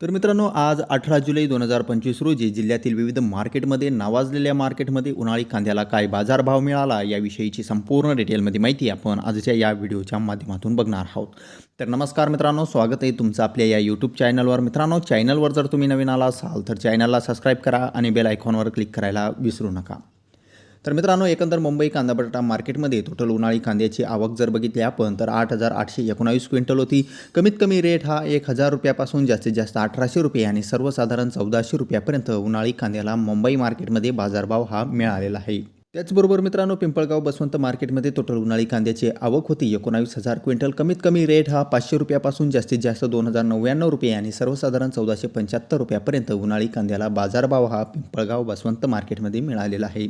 तर मित्रांनो आज अठरा जुलै दोन हजार पंचवीस रोजी जिल्ह्यातील विविध मार्केटमध्ये नावाजलेल्या मार्केटमध्ये उन्हाळी कांद्याला काय बाजारभाव मिळाला याविषयीची संपूर्ण डिटेलमध्ये माहिती आपण आजच्या या व्हिडिओच्या माध्यमातून बघणार आहोत. तर नमस्कार मित्रांनो स्वागत आहे तुमचं आपल्या या यूट्यूब चॅनलवर मित्रांनो चॅनलवर जर तुम्ही नवीन आला असाल तर चॅनलला सबस्क्राईब करा आणि बेल आयकॉनवर क्लिक करायला विसरू नका. तर मित्रांनो एकंदर मुंबई कांदा बटाटा मार्केटमध्ये टोटल उन्हाळी कांद्याची आवक जर बघितली आपण तर आठ हजार आठशे एकोणावीस क्विंटल होती. कमीत कमी रेट हा एक हजार रुपयापासून जास्तीत जास्त अठराशे रुपये आणि सर्वसाधारण चौदाशे रुपयापर्यंत उन्हाळी कांद्याला मुंबई मार्केटमध्ये बाजारभाव हा मिळालेला आहे. त्याचबरोबर मित्रांनो पिंपळगाव बसवंत मार्केटमध्ये टोटल उन्हाळी कांद्याची आवक होती एकोणावीस हजार क्विंटल. कमीत कमी रेट हा पाचशे रुपयापासून जास्तीत जास्त दोन हजार नव्याण्णव रुपये आणि सर्वसाधारण चौदाशे पंच्याहत्तर रुपयापर्यंत उन्हाळी कांद्याला बाजारभाव हा पिंपळगाव बसवंत मार्केटमध्ये मिळालेला आहे.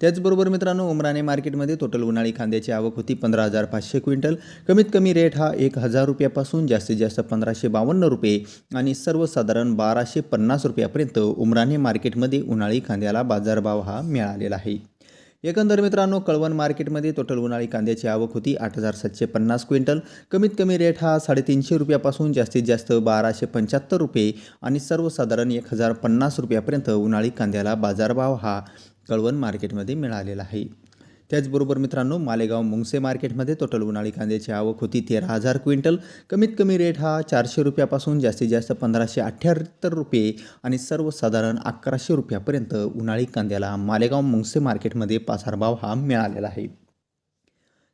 त्याचबरोबर मित्रांनो उमराने मार्केटमध्ये टोटल उन्हाळी कांद्याची आवक होती पंधरा हजार पाचशे क्विंटल. कमीत कमी रेट हा एक हजार रुपयापासून जास्तीत जास्त पंधराशे बावन्न रुपये आणि सर्वसाधारण बाराशे पन्नास रुपयापर्यंत उमराने मार्केटमध्ये उन्हाळी कांद्याला बाजारभाव हा मिळालेला आहे. एकंदर मित्रांनो कळवण मार्केटमध्ये टोटल उन्हाळी कांद्याची आवक होती आठ हजार सातशे पन्नास क्विंटल. कमीत कमी रेट हा साडेतीनशे रुपयापासून जास्तीत जास्त बाराशे पंच्याहत्तर रुपये आणि सर्वसाधारण एक हजार पन्नास रुपयापर्यंत उन्हाळी कांद्याला बाजारभाव हा कळवण मार्केटमध्ये मिळालेला आहे. त्याचबरोबर मित्रांनो मालेगाव मुंगसे मार्केटमध्ये टोटल उन्हाळी कांद्याची आवक होती तेरा हजार क्विंटल. कमीत कमी रेट हा चारशे रुपयापासून जास्तीत जास्त पंधराशे अठ्ठ्याहत्तर रुपये आणि सर्वसाधारण अकराशे रुपयापर्यंत उन्हाळी कांद्याला मालेगाव मुंगसे मार्केटमध्ये पासारभाव हा मिळालेला आहे.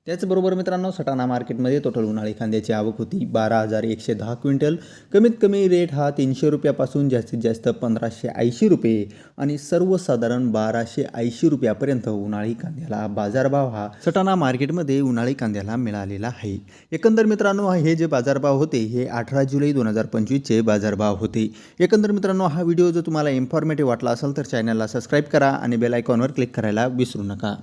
त्याचबरोबर मित्रांनो सटाणा मार्केटमध्ये टोटल उन्हाळी कांद्याची आवक होती. बारा हजार एकशे दहा क्विंटल. कमीत कमी रेट हा तीनशे रुपयापासून जास्तीत जास्त पंधराशे ऐंशी रुपये. आणि सर्वसाधारण बाराशे ऐंशी रुपयापर्यंत उन्हाळी कांद्याला बाजारभाव हा सटाणा मार्केटमध्ये उन्हाळी कांद्याला मिळालेला आहे. एकंदर मित्रांनो हे जे बाजारभाव होते हे अठरा जुलै दोन हजार पंचवीसचे बाजारभाव होते. एकंदर मित्रांनो हा व्हिडिओ जर तुम्हाला इन्फॉर्मेटिव्ह वाटला असेल तर चॅनलला सबस्क्राईब करा आणि बेल आयकॉनवर क्लिक करायला विसरू नका.